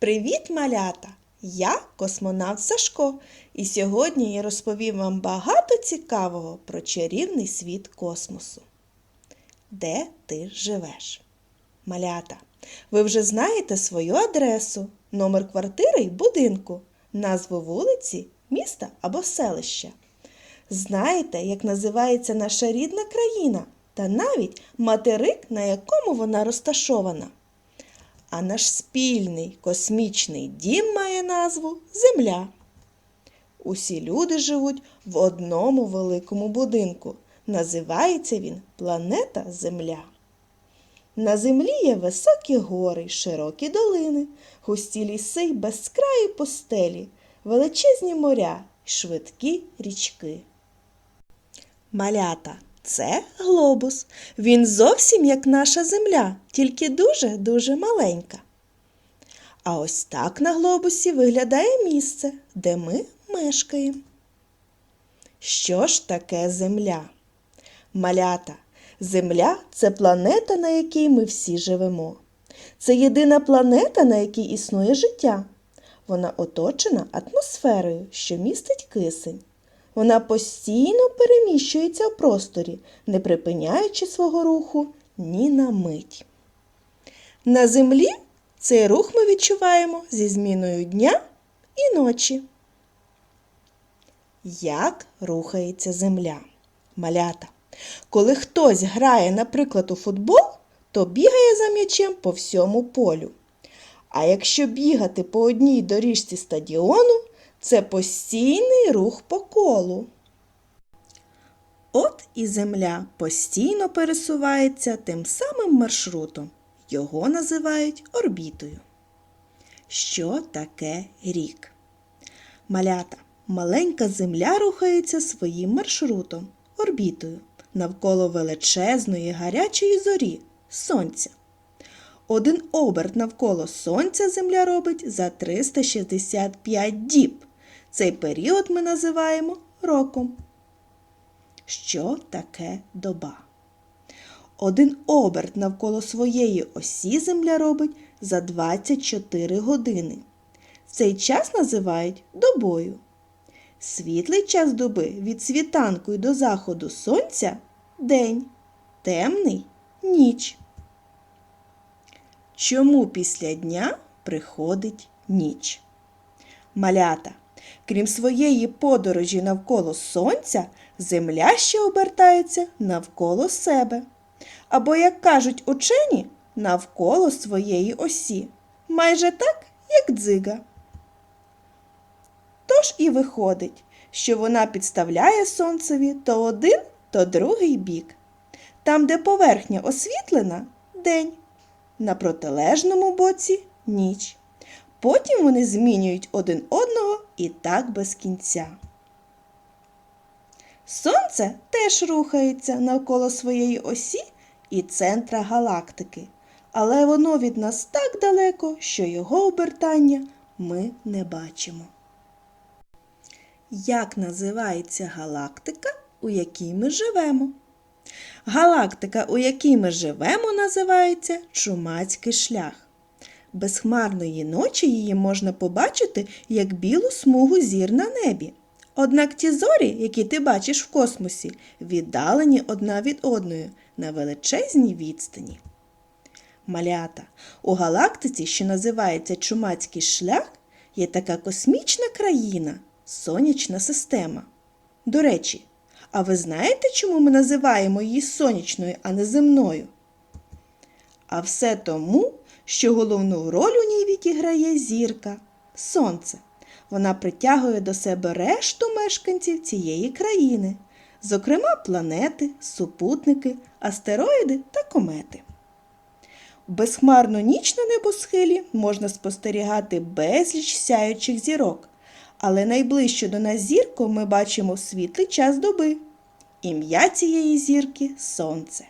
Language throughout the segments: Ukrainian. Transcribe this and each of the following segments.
Привіт, малята! Я космонавт Сашко, і сьогодні я розповім вам багато цікавого про чарівний світ космосу. Де ти живеш? Малята, ви вже знаєте свою адресу, номер квартири й будинку, назву вулиці, міста або селища. Знаєте, як називається наша рідна країна та навіть материк, на якому вона розташована. А наш спільний космічний дім має назву Земля. Усі люди живуть в одному великому будинку. Називається він Планета Земля. На землі є високі гори, широкі долини, густі ліси й безкраї пустелі, величезні моря й швидкі річки. Малята це глобус. Він зовсім як наша земля, тільки дуже-дуже маленька. А ось так на глобусі виглядає місце, де ми мешкаємо. Що ж таке земля? Малята. Земля це планета, на якій ми всі живемо. Це єдина планета, на якій існує життя. Вона оточена атмосферою, що містить кисень. Вона постійно переміщується в просторі, не припиняючи свого руху ні на мить. На землі цей рух ми відчуваємо зі зміною дня і ночі. Як рухається земля? Малята. Коли хтось грає, наприклад, у футбол, то бігає за м'ячем по всьому полю. А якщо бігати по одній доріжці стадіону, це постійний рух по колу. От і земля постійно пересувається тим самим маршрутом. Його називають орбітою. Що таке рік? Малята. Маленька земля рухається своїм маршрутом, орбітою, навколо величезної гарячої зорі сонця. Один оберт навколо сонця земля робить за 365 діб. Цей період ми називаємо роком. Що таке доба? Один оберт навколо своєї осі земля робить за 24 години. Цей час називають добою. Світлий час доби від світанку й до заходу сонця день, темний ніч. Чому після дня приходить ніч? Малята. Крім своєї подорожі навколо сонця, земля ще обертається навколо себе. Або, як кажуть учені, навколо своєї осі. Майже так, як дзига. Тож і виходить, що вона підставляє сонцеві то один, то другий бік. Там, де поверхня освітлена день, на протилежному боці ніч. Потім вони змінюють один одного і так без кінця. Сонце теж рухається навколо своєї осі і центра галактики, але воно від нас так далеко, що його обертання ми не бачимо. Як називається галактика, у якій ми живемо? Галактика, у якій ми живемо, називається Чумацький шлях. Безхмарної ночі її можна побачити як білу смугу зір на небі. Однак ті зорі, які ти бачиш в космосі, віддалені одна від одної на величезній відстані. Малята, у галактиці, що називається Чумацький шлях, є така космічна країна сонячна система. До речі, а ви знаєте, чому ми називаємо її сонячною, а не земною? А все тому, що головну роль у ній відіграє зірка сонце. Вона притягує до себе решту мешканців цієї країни, зокрема планети, супутники, астероїди та комети. Безхмарну ніч на небосхилі можна спостерігати безліч сяючих зірок, але найближче до нас зірку ми бачимо світлий час доби. Ім'я цієї зірки сонце.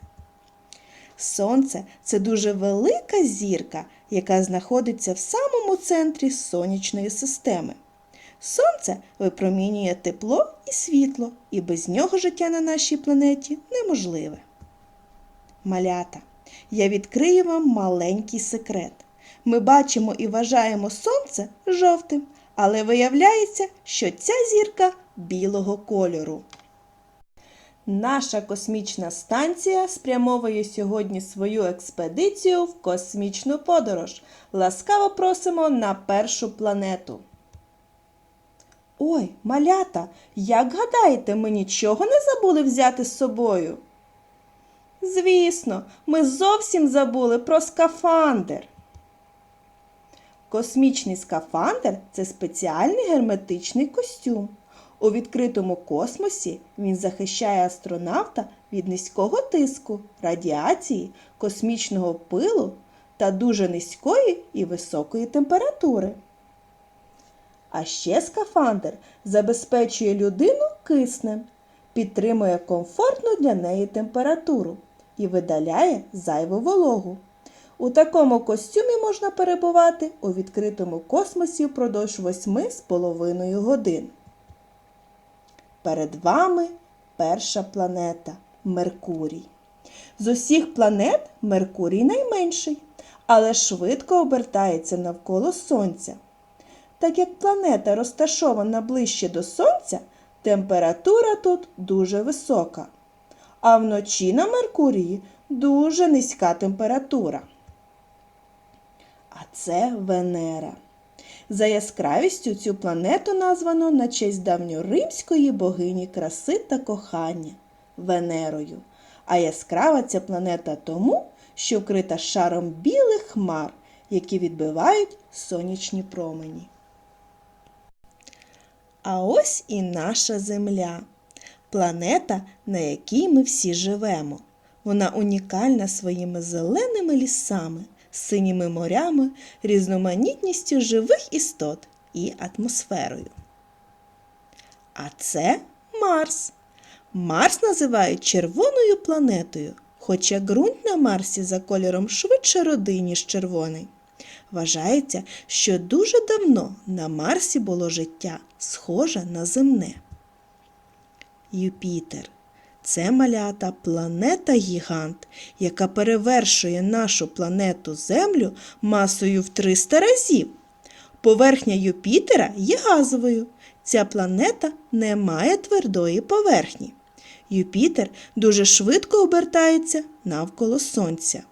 Сонце це дуже велика зірка, яка знаходиться в самому центрі сонячної системи. Сонце випромінює тепло і світло, і без нього життя на нашій планеті неможливе. Малята, я відкрию вам маленький секрет. Ми бачимо і вважаємо сонце жовтим, але виявляється, що ця зірка білого кольору. Наша космічна станція спрямовує сьогодні свою експедицію в космічну подорож. Ласкаво просимо на першу планету. Ой, малята, як гадаєте, ми нічого не забули взяти з собою? Звісно, ми зовсім забули про скафандр. Космічний скафандр це спеціальний герметичний костюм. У відкритому космосі він захищає астронавта від низького тиску, радіації, космічного пилу та дуже низької і високої температури. А ще скафандр забезпечує людину киснем, підтримує комфортну для неї температуру і видаляє зайву вологу. У такому костюмі можна перебувати у відкритому космосі впродовж 8,5 годин. Перед вами перша планета Меркурій. З усіх планет Меркурій найменший, але швидко обертається навколо Сонця. Так як планета розташована ближче до Сонця, температура тут дуже висока. А вночі на Меркурії дуже низька температура. А це Венера. За яскравістю цю планету названо на честь давньоримської богині краси та кохання Венерою. А яскрава ця планета тому, що вкрита шаром білих хмар, які відбивають сонячні промені. А ось і наша Земля. Планета, на якій ми всі живемо. Вона унікальна своїми зеленими лісами, синіми морями, різноманітністю живих істот і атмосферою. А це Марс. Марс називають червоною планетою, хоча ґрунт на Марсі за кольором швидше рудий, ніж червоний. Вважається, що дуже давно на Марсі було життя, схоже на земне. Юпітер. Це малята планета гігант, яка перевершує нашу планету Землю масою в 300 разів. Поверхня Юпітера є газовою. Ця планета не має твердої поверхні. Юпітер дуже швидко обертається навколо Сонця.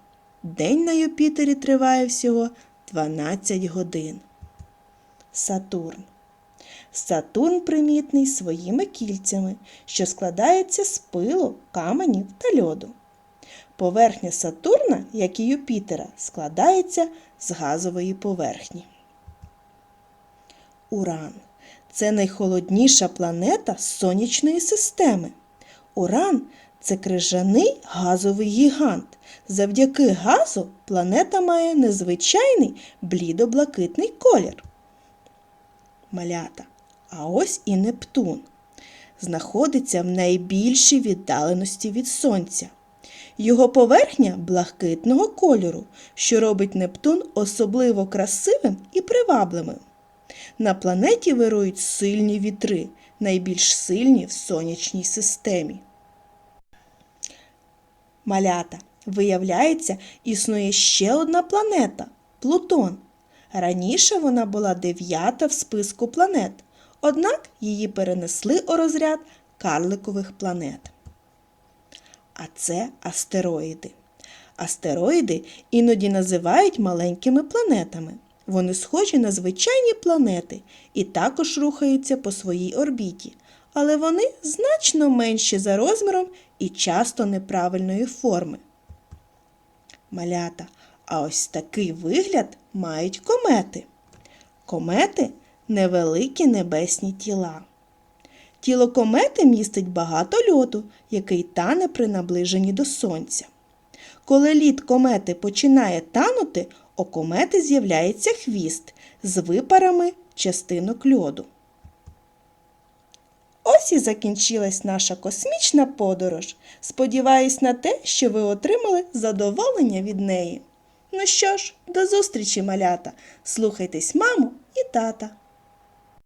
День на Юпітері триває всього 12 годин. Сатурн. Сатурн примітний своїми кільцями, що складається з пилу, каменів та льоду. Поверхня Сатурна, як і Юпітера, складається з газової поверхні. Уран це найхолодніша планета сонячної системи. Уран це крижаний газовий гігант. Завдяки газу планета має незвичайний блідо-блакитний колір. Малята. А ось і Нептун. Знаходиться в найбільшій віддаленості від Сонця. Його поверхня блакитного кольору, що робить Нептун особливо красивим і привабливим. На планеті вирують сильні вітри, найбільш сильні в сонячній системі. Малята, виявляється, існує ще одна планета Плутон. Раніше вона була дев'ята в списку планет, однак її перенесли у розряд карликових планет. А це астероїди. Астероїди іноді називають маленькими планетами. Вони схожі на звичайні планети і також рухаються по своїй орбіті, але вони значно менші за розміром і часто неправильної форми. Малята, а ось такий вигляд мають комети. Комети невеликі небесні тіла. Тіло комети містить багато льоду, який тане при наближенні до сонця. Коли лід комети починає танути, у комети з'являється хвіст з випарами частинок льоду. Ось і закінчилась наша космічна подорож. Сподіваюсь на те, що ви отримали задоволення від неї. Ну що ж, до зустрічі, малята! Слухайтесь маму і тата.